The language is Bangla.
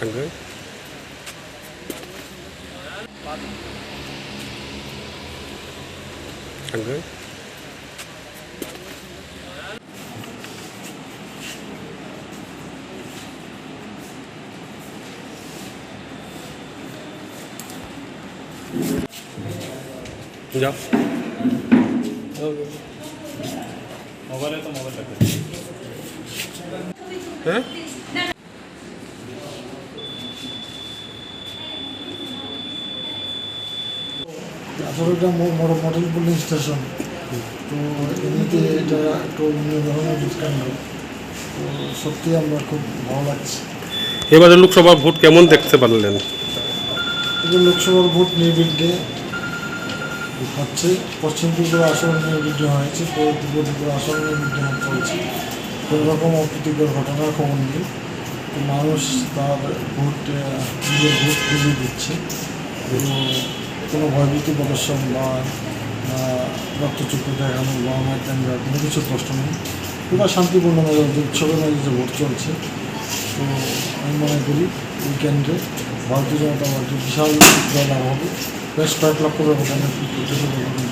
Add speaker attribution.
Speaker 1: 당근? 당근? 진짜? 어, 네.
Speaker 2: মোবাইলে তো মোবাইল রাখে
Speaker 1: হ্যাঁ?
Speaker 3: মোড়- মডেল পুলিশ স্টেশন। তো এমনিতে এটা একটু বিভিন্ন ধরনের কাণ্ড তো সত্যি আমরা খুব ভালো লাগছে।
Speaker 1: এবারে লোকসভা ভোট কেমন দেখতে পারলেন?
Speaker 3: কিন্তু লোকসভার ভোট নির্বিঘ্নে হচ্ছে, পশ্চিম ত্রিপুরা আসন নির্বিঘ্নে হয়েছে, পূর্ব ত্রিপুরা আসন নির্বিঘ্নে চলছে। কোনো রকম অপ্রীতিকর ঘটনার খবর নেই। তো মানুষ তার ভোট নিজের ভোট বুঝিয়ে দিচ্ছে। তো কোনো ভয়ভীতি প্রদর্শন বা রক্তচক্ষু দেখানো বা দেওয়া কোনো কিছু প্রশ্ন নেই। পুরো শান্তিপূর্ণভাবে উৎসবের মাঝে যে ভোট চলছে। তো আমি মনে করি এই কেন্দ্রে ভারতীয় জনতা পার্টি বিশাল জয়লাভ হবে বেশ কয়েক লক্ষ ব্যবধানে জয় লাভ হবে